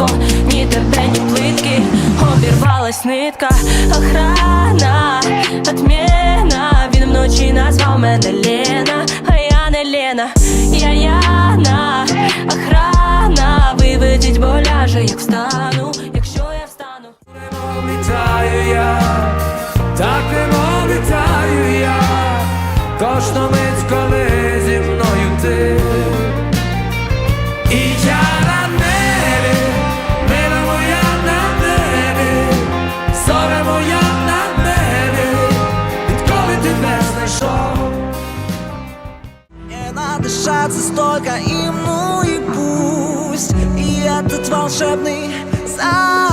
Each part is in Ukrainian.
швидко, ні тебе, ні плитки, обірвалась нитка, охрана, отмена, він вночі назвав мене Лена, а я не Лена, я Яна, охрана, виведіть боляже, як встану, якщо я встану. літаю я, так не літаю я, кожну мить, коли надо дышаться столько им, ну и пусть И этот волшебный закат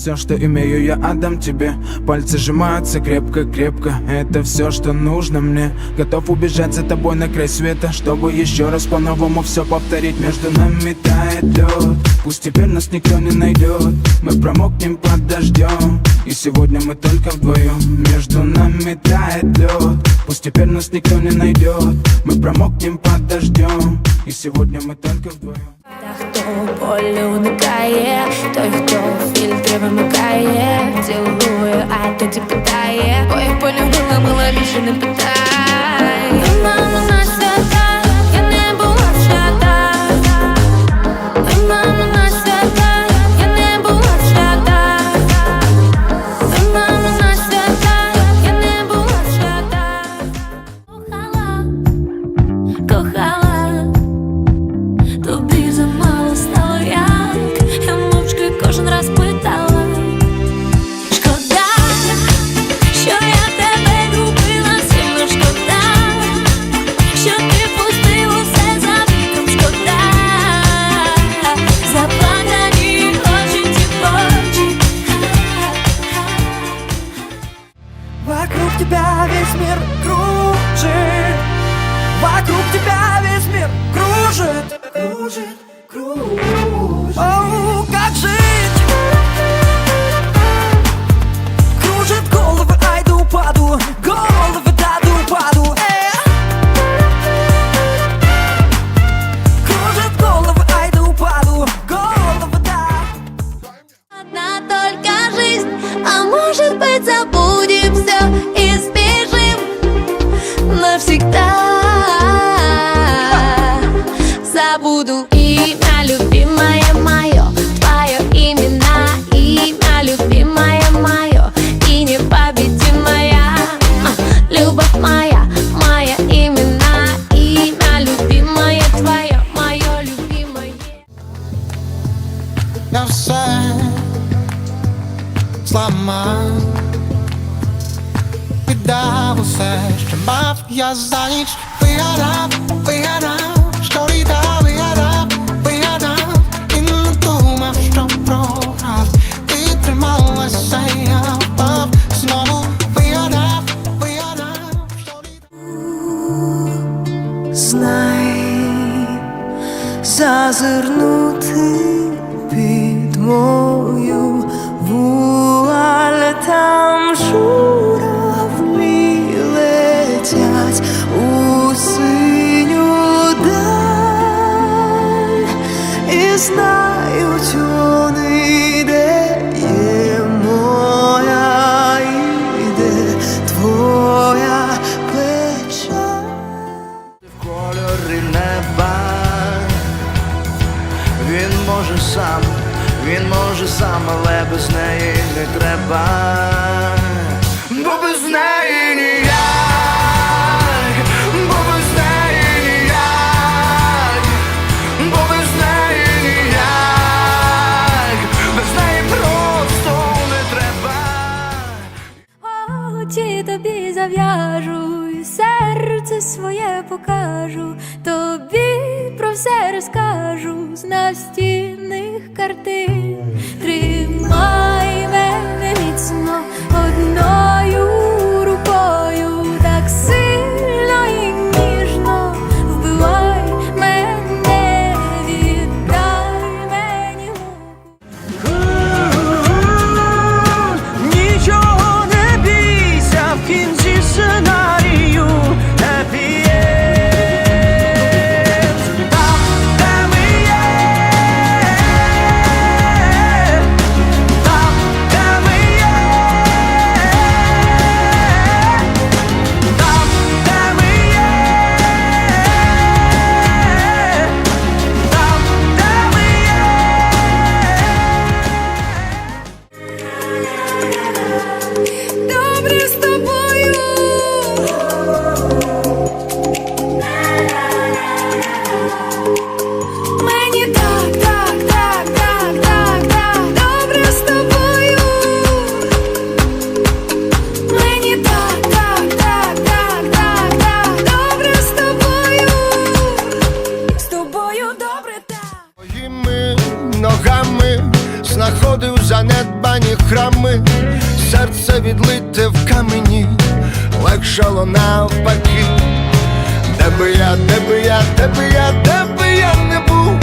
все, что имею, я отдам тебе Пальцы сжимаются крепко-крепко Это все, что нужно мне Готов убежать за тобой на край света Чтобы еще раз по-новому все повторить Между нами тает лед Пусть теперь нас никто не найдет Мы промокнем под дождем И сегодня мы только вдвоем Между нами тает лед Пусть теперь нас никто не найдет Мы промокнем под дождем И сегодня мы только вдвоем Та, хто болю уникає, той, хто фільтри вимикає, цілує, а тоді питає, ой, полюбила, мила більше не питай. Журавлі летять у синю і знають твоя печаль. в кольорі неба. Він може сам, він може сам, але без неї не треба. Очі тобі зав'яжу, і серце своє покажу, тобі про все розкажу з настінних картин. Тримай мене міцно одною вийшло навпаки. Де би я, де би я, де би я, де би я не був,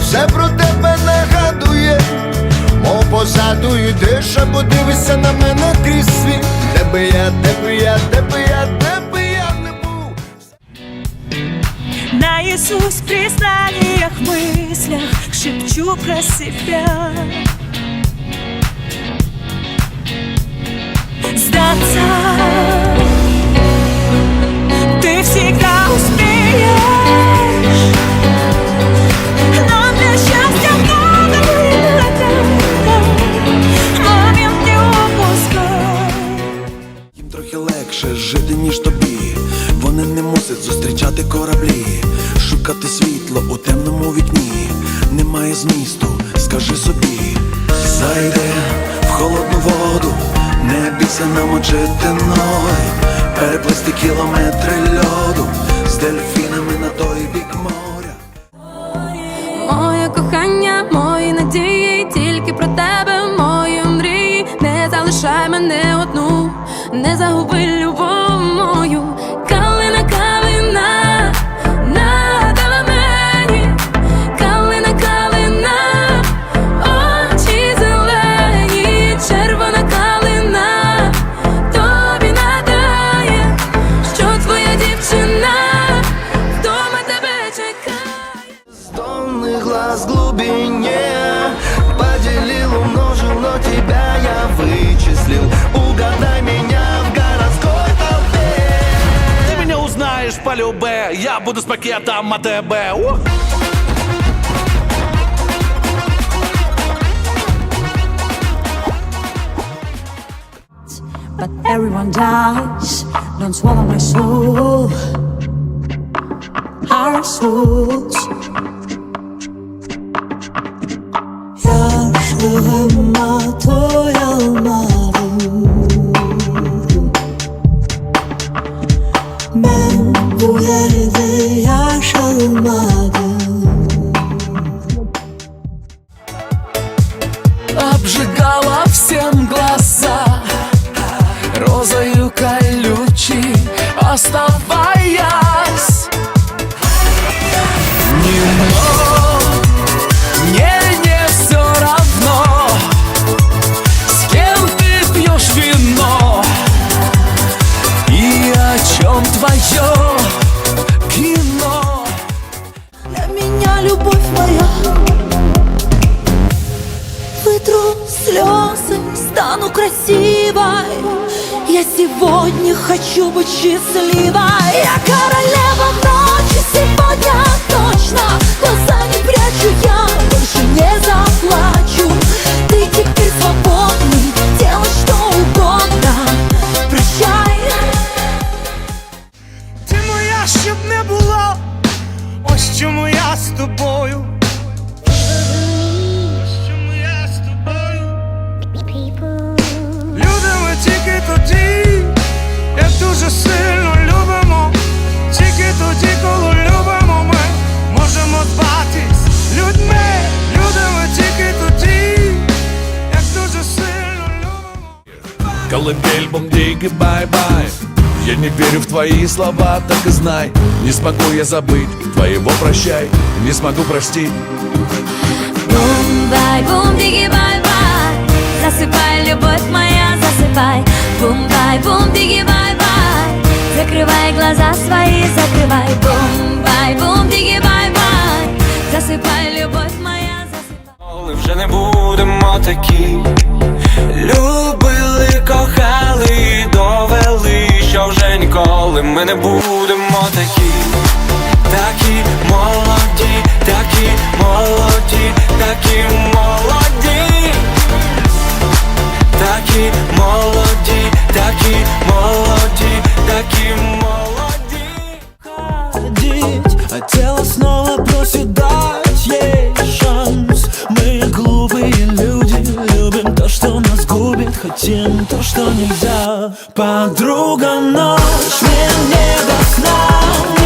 все про тебе нагадує, мов позаду йдеш, або дивишся на мене крізь світ. Де би я, де би я, де би я, де би я не був. Наизусть в признаниях, мыслях Шепчу про себя Сдаться Ты всегда успеешь. Но для счастья много было Момент не упускай Їм трохи легше жити, ніж тобі. Вони не мусять зустрічати кораблі, шукати світло у темному вікні. Немає змісту, скажи собі, зайди в холодну воду, не бійся намочити ноги, переплисти кілометри льоду з дельфінами на той бік моря. Моє кохання, мої надії, тільки про тебе, мої мрії. Не залишай мене одну, не загуби любе, я буду с пакетом АТБ. Ух! but everyone dies. Don't swallow my soul. Our souls. Yaşlığıma doyamadım bu yerde yaşamadım хочу быть счастлива Я королева ночи сегодня точно Колыбель, бомдиги, бай-бай. Я не верю в твои слова, так и знай. Не смогу я забыть твоего прощай. Не смогу простить. Бум, бай, бум, диги, бай, бай Засыпай, любовь моя, засыпай. Бум, бай, бум, диги, бай, бай Закрывай глаза свои, закрывай. Бум, бай, бум, диги, бай, бай Засыпай, любовь моя, засыпай. Вже не будемо такі Любили, ніколи ми не будемо такі. Такі молоді, такі молоді, такі молоді. Такі молоді, такі молоді, такі молоді. Ходить, а тело снова просит хотим то, что нельзя. Подруга, ночь мне не до сна.